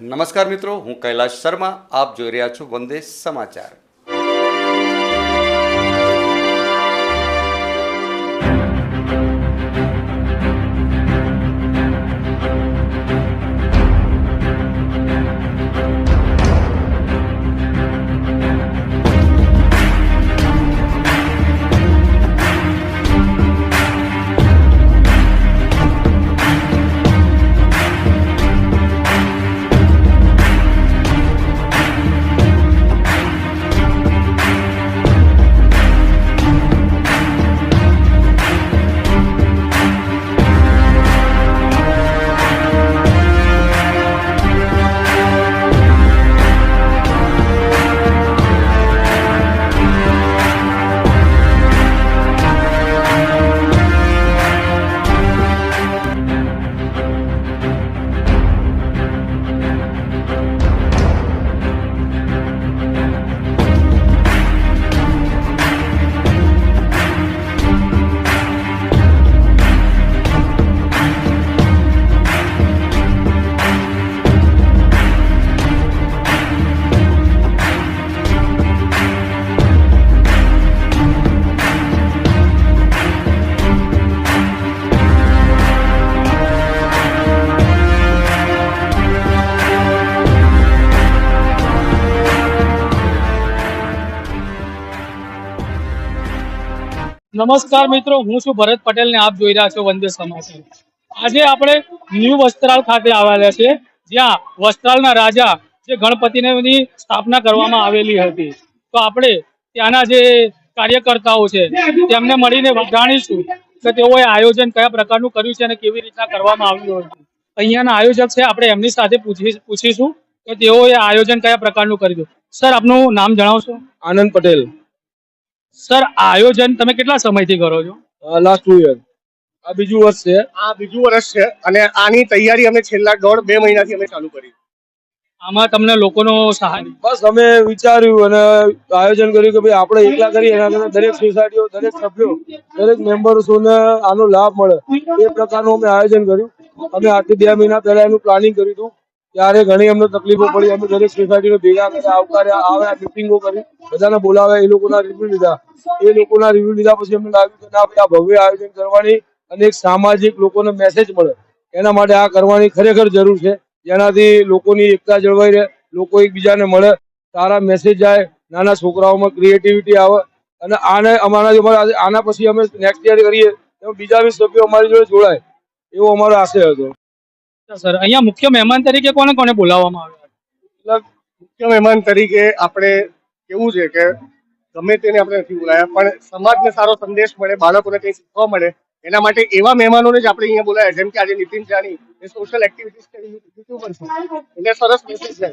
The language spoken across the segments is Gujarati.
નમસ્કાર મિત્રો હું કૈલાશ શર્મા આપ જોઈ રહ્યા છો વંદે સમાચાર. નમસ્કાર મિત્રો, હું છું ભરત પટેલ ને આપ જોઈ રહ્યા છો વંદે સમાચાર. આજે આપણે ન્યૂ વસ્ત્રાલ ખાતે આવેલા છે, જ્યાં વસ્ત્રાલના રાજા જે ગણપતિની સ્થાપના કરવામાં આવેલી હતી. તો આપણે ત્યાંના જે કાર્યકર્તાઓ છે, તેમને મળીને જાણીશું કે તેઓએ આયોજન કયા પ્રકારનું કર્યું છે અને કેવી રીતના કરવામાં આવ્યું હતું. અહીંયાના આયોજક છે, આપણે એમની સાથે પૂછી પૂછીશું કે તેઓએ આયોજન કયા પ્રકારનું કર્યું. સર, આપનું નામ જણાવશો? આનંદ પટેલ. સર આયોજન તમે કેટલા સમયથી કરો છો? લાસ્ટ ટુ યર આ બીજું વર્ષ છે. આ બીજું વર્ષ છે અને આની તૈયારી અમે છેલ્લા દોઢ બે મહિનાથી અમે ચાલુ કરી. આમાં તમને લોકોનો સહાય બસ અમે વિચાર્યું અને આયોજન કર્યું કે ભાઈ આપણે એકલા કરીએ એના કરતા દરેક સોસાયટીઓ દરેક સભ્યો દરેક મેમ્બર્સોને આનો લાભ મળે. એ પ્રકારનું અમે આયોજન કર્યું. અમે આજથી બે મહિના પહેલા એનું પ્લાનિંગ કર્યું હતું. ત્યારે ઘણી અમને તકલીફો પડી. અમે દરેક સોસાયટીને ભેગા કર્યા આવકાર્યા આવ્યા મિટિંગો કરી. બધાને બોલાવ્યા એ લોકોના રિવ્યુ લીધા. એ લોકોના રિવ્યુ લીધા પછી અમને લાગ્યું કે ના આ ભવ્ય આયોજન કરવાની અને એક સામાજિક લોકોને મેસેજ મળે. એના માટે આ કરવાની ખરેખર જરૂર છે. જેનાથી લોકોની એકતા જળવાઈ રહે, લોકો એકબીજાને મળે, સારા મેસેજ જાય, નાના છોકરાઓમાં ક્રિએટિવિટી આવે. અને આને અમારા અમારા આના પછી અમે નેક્સ્ટ યર કરીએ બીજા બી સભ્યો અમારી જોડે જોડાય. એવો અમારો આશય હતો. સર, અહીંયા મુખ્ય મહેમાન તરીકે કોને કોને બોલાવવામાં આવ્યા? એટલે મુખ્ય મહેમાન તરીકે આપણે કેવું છે કે ગમે તેને આપણે નથી બોલાયા, પણ સમાજને સારો સંદેશ મળે, બાળકોને કંઈ શીખવા મળે, એના માટે એવા મહેમાનોને જ આપણે અહીંયા બોલાયા, જેમ કે આજે નીતિન જાની એ સોશિયલ એક્ટિવિટીઝ કરી યુટ્યુબર છે. એને સરસ મેસેજ છે.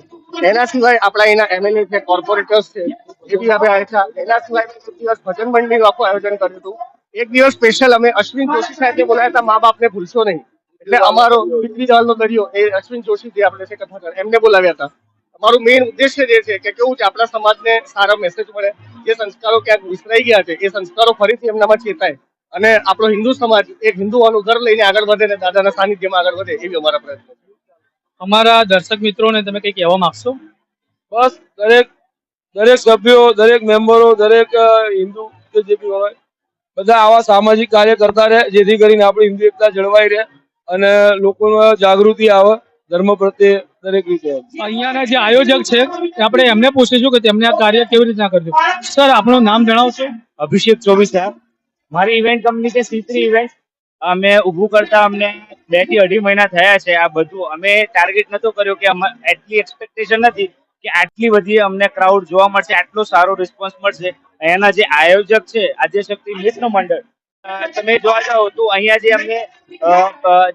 એના સિવાય આપણા એના એમએલએ છે કોર્પોરેટર્સ છે, એ બી આપણે આવ્યા એના સિવાય એક દિવસ ભજન મંડળીનું આખું આયોજન કર્યું હતું. એક દિવસ સ્પેશિયલ અમે અશ્વિન જોશી સાહેબને બોલાયા હતા, મા બાપને ભૂલશો નહીં. એટલે અમારો દીકરી જાલનો દરિયો એ અશ્વિન જોશી જે આપણે છે કથાકાર એમને બોલાવ્યા હતા. અમારું મેઇન ઉદ્દેશ્ય જે છે કે કેવું છે આપણા સમાજને સારો મેસેજ મળે જે સંસ્કારો ક્યાંક વિસરાઈ ગયા છે એ સંસ્કારો ફરીથી એમનામાં ચેતાય. અને આપણો હિન્દુ સમાજ એક હિન્દુઓનું ઘર લઈને આગળ વધે ને દાદાના સાનિધ્યમાં આગળ વધે એવી અમારા પ્રયત્ન અમારા દર્શક મિત્રોને તમે કંઈ કહેવા માંગશો? બસ દરેક દરેક સભ્યો દરેક મેમ્બરો દરેક હિન્દુ કે જે બી હોય બધા આવા સામાજિક કાર્ય કરતા રહે જેથી કરીને આપણી હિન્દુ એકતા જળવાઈ રહે. અને લોકોમાં જાગૃતિ આવે ધર્મ પ્રત્યે દરેક રીતે. અહીંયાના જે આયોજક છે આપણે એમને પૂછીશું કે તેમને આ કાર્ય કેવી રીતના કરજો સર આપણું નામ જણાવશો? અભિષેક ચોવીસ સાહેબ. મારી ઇવેન્ટ કંપની છે સીત્રી ઇવેન્ટ અમે ઊભું કરતા અમને બેથી અઢી મહિના થયા છે આ બધું. અમે ટાર્ગેટ નતો કર્યો કે એટલી એક્સપેક્ટેશન નથી કે આટલી બધી અમને ક્રાઉડ જોવા મળશે આટલો સારો રિસ્પોન્સ મળશે. અહીંયાના જે આયોજક છે આદ્યશક્તિ મિત્ર મંડળ તમે જોવા જાઓ તો અહીંયા જે અમને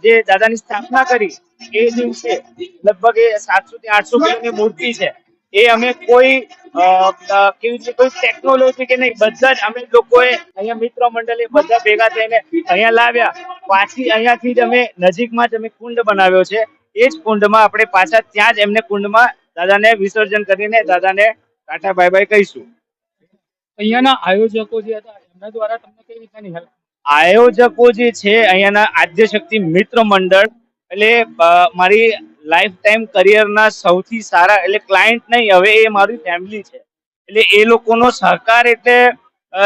જે દાદાની સ્થાપના કરી, એ દિવસે લગભગ સાતસો થી આઠસો કિલોની મૂર્તિ છે. એ અમે કોઈ કેવી રીતે, કોઈ ટેકનોલોજી કે નહીં, બધા જ અમે લોકોએ અહીંયા મિત્ર મંડળે બધા ભેગા થઈને અહીંયા લાવ્યા. પાછી અહીંયાથી જ અમે નજીકમાં જ અમે કુંડ બનાવ્યો છે. એ જ કુંડમાં આપણે પાછા ત્યાં જ એમને કુંડમાં દાદાને વિસર્જન કરીને દાદાને ટાટા બાય બાય કહીશું. અહીંયાના આયોજકો જે હતા આયોજકો જે છે, અહીંયાના આદ્ય શક્તિ મિત્ર મંડળ. એટલે મારી લાઈફ ટાઈમ કરિયરના સૌથી સારા, એટલે ક્લાયન્ટ નહીં, હવે એ મારી ફેમિલી છે. એટલે એ લોકોનો સહકાર એટલે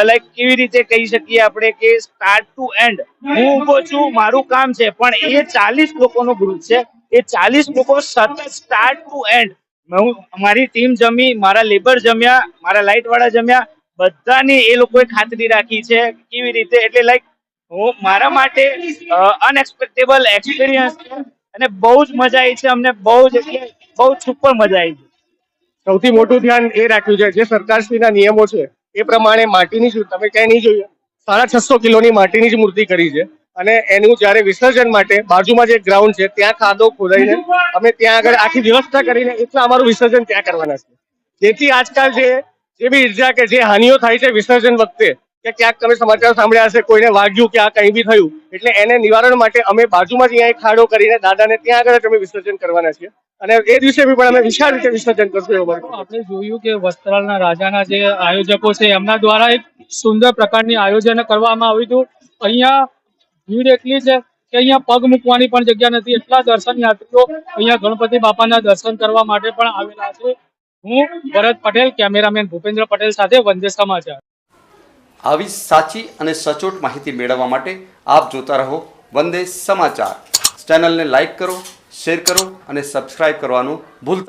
લાઈક કેવી રીતે કહી શકીએ આપણે કે સ્ટાર્ટ ટુ એન્ડ હું ઊભો છું, મારું કામ છે, પણ એ ચાલીસ લોકોનો ગ્રુપ છે. એ ચાલીસ લોકો સતત સ્ટાર્ટ ટુ એન્ડ હું, મારી ટીમ જમી, મારા લેબર જમ્યા, મારા લાઇટ વાળા જમ્યા બધાની એ લોકોએ ખાતરી રાખી છે કેવી રીતે? એટલે લાઈક હું મારા માટે અનએક્સપેક્ટેબલ એક્સપિરિયન્સ અને બહુ જ મજા આવી છે અમને, બહુ જ એટલે બહુ સુપર મજા આવી છે. સૌથી મોટું ધ્યાન એ રાખ્યું છે, જે સરકારશ્રીના નિયમો છે, એ પ્રમાણે માટીની તમે ક્યાંય નહીં જોયું, સાડા છસો કિલોની માટીની જ મૂર્તિ કરી છે. અને એનું જ્યારે વિસર્જન માટે બાજુમાં જે ગ્રાઉન્ડ છે, ત્યાં ખાધો ખોદાઈને અમે ત્યાં આગળ આખી વ્યવસ્થા કરીને એટલા અમારું વિસર્જન ત્યાં કરવાના છે. જેથી આજકાલ જે બી ઈર્જા કે જે હાનિઓ થાય છે વિસર્જન વખતે, કે ક્યાંક તમે સમાચાર સાંભળ્યા હશે, કોઈને વાગ્યું કે આ કંઈ બી થયું, એટલે એને નિવારણ માટે અમે બાજુમાં જ અહીંયા ખાડો કરીને દાદાને ત્યાં આગળ જ અમે વિસર્જન કરવાના છીએ. અને એ દિવસે બી પણ અમે વિશાળ રીતે વિસર્જન કરશું એવું આપણે જોયું કે વસ્ત્રાલના રાજાના જે આયોજકો છે, એમના દ્વારા એક સુંદર પ્રકારની આયોજન કરવામાં આવ્યું હતું. અહીંયા ભીડ એટલી છે કે અહીંયા પગ મૂકવાની પણ જગ્યા નથી. એટલા દર્શન યાત્રીઓ અહીંયા ગણપતિ બાપાના દર્શન કરવા માટે પણ આવેલા છે. હું ભરત પટેલ, કેમેરામેન ભૂપેન્દ્ર પટેલ સાથે વંદે સમાચાર. આવી સાચી અને સચોટ માહિતી મેળવવા માટે આપ જોતા રહો વંદે સમાચાર. ચેનલને લાઈક કરો, શેર કરો અને સબસ્ક્રાઇબ કરવાનું ભૂલતા